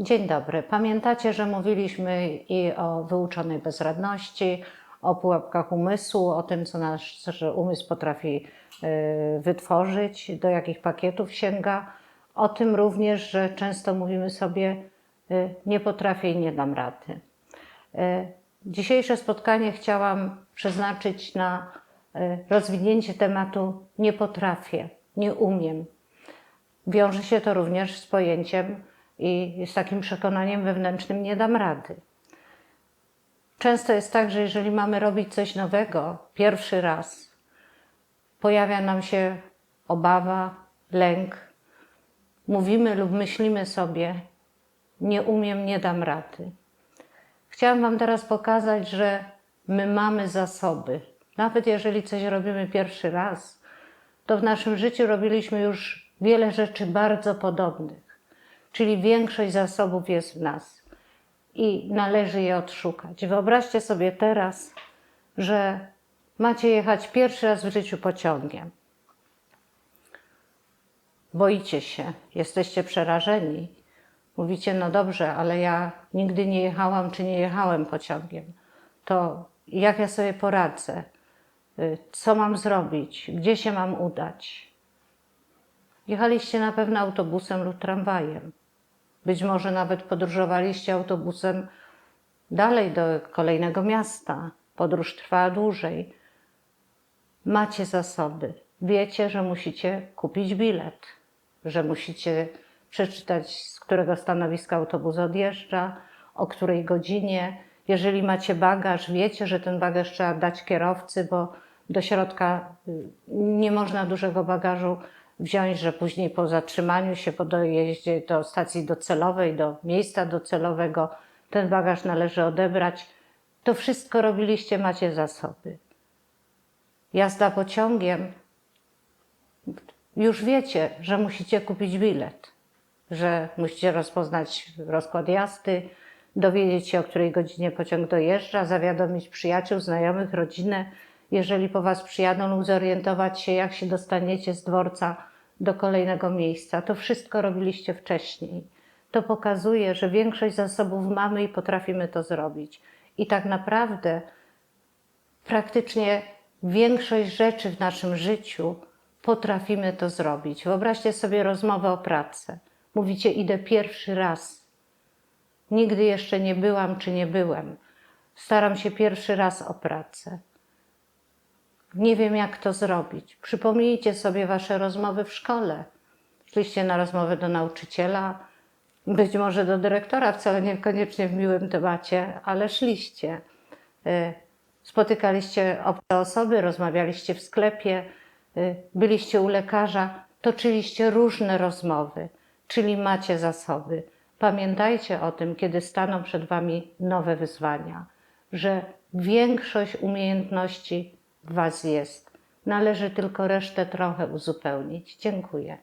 Dzień dobry. Pamiętacie, że mówiliśmy i o wyuczonej bezradności, o pułapkach umysłu, o tym, co nasz umysł potrafi y, wytworzyć, do jakich pakietów sięga. O tym również, że często mówimy sobie, y, nie potrafię i nie dam rady. Y, Dzisiejsze spotkanie chciałam przeznaczyć na rozwinięcie tematu nie potrafię, nie umiem. Wiąże się to również z pojęciem i z takim przekonaniem wewnętrznym nie dam rady. Często jest tak, że jeżeli mamy robić coś nowego pierwszy raz, pojawia nam się obawa, lęk. Mówimy lub myślimy sobie, nie umiem, nie dam rady. Chciałam Wam teraz pokazać, że my mamy zasoby. Nawet jeżeli coś robimy pierwszy raz, to w naszym życiu robiliśmy już wiele rzeczy bardzo podobnych. Czyli większość zasobów jest w nas i należy je odszukać. Wyobraźcie sobie teraz, że macie jechać pierwszy raz w życiu pociągiem. Boicie się, jesteście przerażeni. Mówicie, no dobrze, ale ja nigdy nie jechałam czy nie jechałem pociągiem. To jak ja sobie poradzę? Y, Co mam zrobić? Gdzie się mam udać? Jechaliście na pewno autobusem lub tramwajem. Być może nawet podróżowaliście autobusem dalej do kolejnego miasta. Podróż trwała dłużej. Macie zasoby. Wiecie, że musicie kupić bilet, że musicie przeczytać, z którego stanowiska autobus odjeżdża, o której godzinie. Jeżeli macie bagaż, wiecie, że ten bagaż trzeba dać kierowcy, bo do środka y, nie można dużego bagażu wziąć, że później po zatrzymaniu się, po dojeździe do stacji docelowej, do miejsca docelowego, ten bagaż należy odebrać. To wszystko robiliście, macie zasoby. Jazda pociągiem, już wiecie, że musicie kupić bilet, że musicie rozpoznać rozkład jazdy, dowiedzieć się, o której godzinie pociąg dojeżdża, zawiadomić przyjaciół, znajomych, rodzinę, jeżeli po Was przyjadą, lub zorientować się, jak się dostaniecie z dworca do kolejnego miejsca. To wszystko robiliście wcześniej. To pokazuje, że większość zasobów mamy i potrafimy to zrobić. I tak naprawdę praktycznie większość rzeczy w naszym życiu potrafimy to zrobić. Wyobraźcie sobie rozmowę o pracy. Mówicie, idę pierwszy raz. Nigdy jeszcze nie byłam czy nie byłem. Staram się pierwszy raz o pracę. Nie wiem, jak to zrobić. Przypomnijcie sobie wasze rozmowy w szkole. Szliście na rozmowę do nauczyciela, być może do dyrektora, wcale niekoniecznie w miłym temacie, ale szliście. Y, Spotykaliście obce osoby, rozmawialiście w sklepie, y, byliście u lekarza, toczyliście różne rozmowy, czyli macie zasoby. Pamiętajcie o tym, kiedy staną przed Wami nowe wyzwania, że większość umiejętności w Was jest. Należy tylko resztę trochę uzupełnić. Dziękuję.